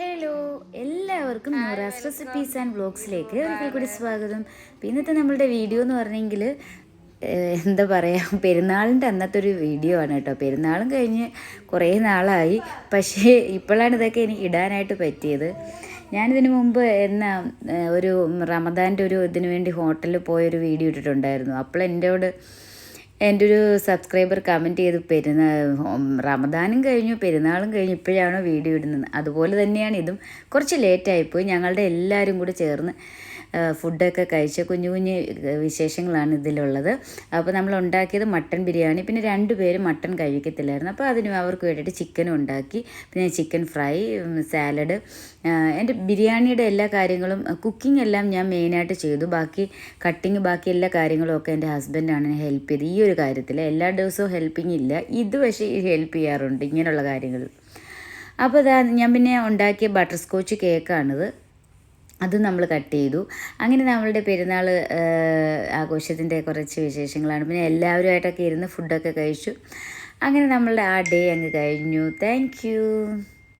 Hello എല്ലാവർക്കും Noora's recipes and വ്ളോഗ്സിലേക്ക് ഒരിക്കൽ കൂടി സ്വാഗതം. ഇന്നത്തെ നമ്മളുടെ വീഡിയോ എന്ന് പറഞ്ഞെങ്കിൽ എന്താ പറയുക പെരുന്നാളിന്റെ അന്നത്തെ ഒരു വീഡിയോ ആണ് കേട്ടോ. പെരുന്നാളും കഴിഞ്ഞ് കുറേ നാളായി. പക്ഷേ ഇപ്പോഴാണ് ഇതൊക്കെ എനിക്ക് ഇടാനായിട്ട് പറ്റിയത്. ഞാനിതിന് മുമ്പ് എന്നാ ഒരു റമദാന്റെ ഒരു ഇതിനു വേണ്ടി ഹോട്ടലിൽ പോയൊരു വീഡിയോ ഇട്ടിട്ടുണ്ടായിരുന്നു. അപ്പോൾ എന്നോട് എന്റെ ഒരു സബ്സ്ക്രൈബർ കമന്റ് ചെയ്ത് പെരുന്നാ റമദാനും കഴിഞ്ഞു പെരുന്നാളും കഴിഞ്ഞു ഇപ്പോഴാണ് വീഡിയോ ഇടുന്നത്? അതുപോലെ തന്നെയാണ് ഇതും. കുറച്ച് ലേറ്റായിപ്പോയി ഞങ്ങളുടെ എല്ലാവരും കൂടി ചേർന്ന് ഫുഡൊക്കെ കഴിച്ച കുഞ്ഞു കുഞ്ഞു വിശേഷങ്ങളാണ് ഇതിലുള്ളത്. അപ്പോൾ നമ്മൾ ഉണ്ടാക്കിയത് മട്ടൺ ബിരിയാണി. പിന്നെ രണ്ട് പേര് മട്ടൺ കഴിക്കത്തില്ലായിരുന്നു. അപ്പോൾ അതിന് അവർക്ക് വേണ്ടിയിട്ട് ചിക്കനും ഉണ്ടാക്കി. പിന്നെ ചിക്കൻ ഫ്രൈ സാലഡ്. എന്റെ ബിരിയാണിയുടെ എല്ലാ കാര്യങ്ങളും കുക്കിംഗ് എല്ലാം ഞാൻ മെയിനായിട്ട് ചെയ്തു. ബാക്കി കട്ടിങ് ബാക്കി എല്ലാ കാര്യങ്ങളും ഒക്കെ എന്റെ ഹസ്ബൻഡാണ് ഹെൽപ്പ് ചെയ്ത്. ഈ ഒരു കാര്യത്തിൽ എല്ലാ ദിവസവും ഹെൽപ്പിംഗ് ഇല്ല. ഇത് പക്ഷേ ഹെൽപ്പ് ചെയ്യാറുണ്ട് ഇങ്ങനെയുള്ള കാര്യങ്ങൾ അപ്പോൾ ഞാൻ പിന്നെ ഉണ്ടാക്കിയ ബട്ടർ സ്കോച്ച് കേക്കാണിത്. അത് നമ്മൾ കട്ട് ചെയ്തു. അങ്ങനെ നമ്മളുടെ പെരുന്നാൾ ആഘോഷത്തിന്റെ കുറച്ച് വിശേഷങ്ങളാണ്. പിന്നെ എല്ലാവരുമായിട്ടൊക്കെ ഇരുന്ന് ഫുഡൊക്കെ കഴിച്ചു. അങ്ങനെ നമ്മളുടെ ആ ഡേ അങ്ങ് കഴിഞ്ഞു. താങ്ക്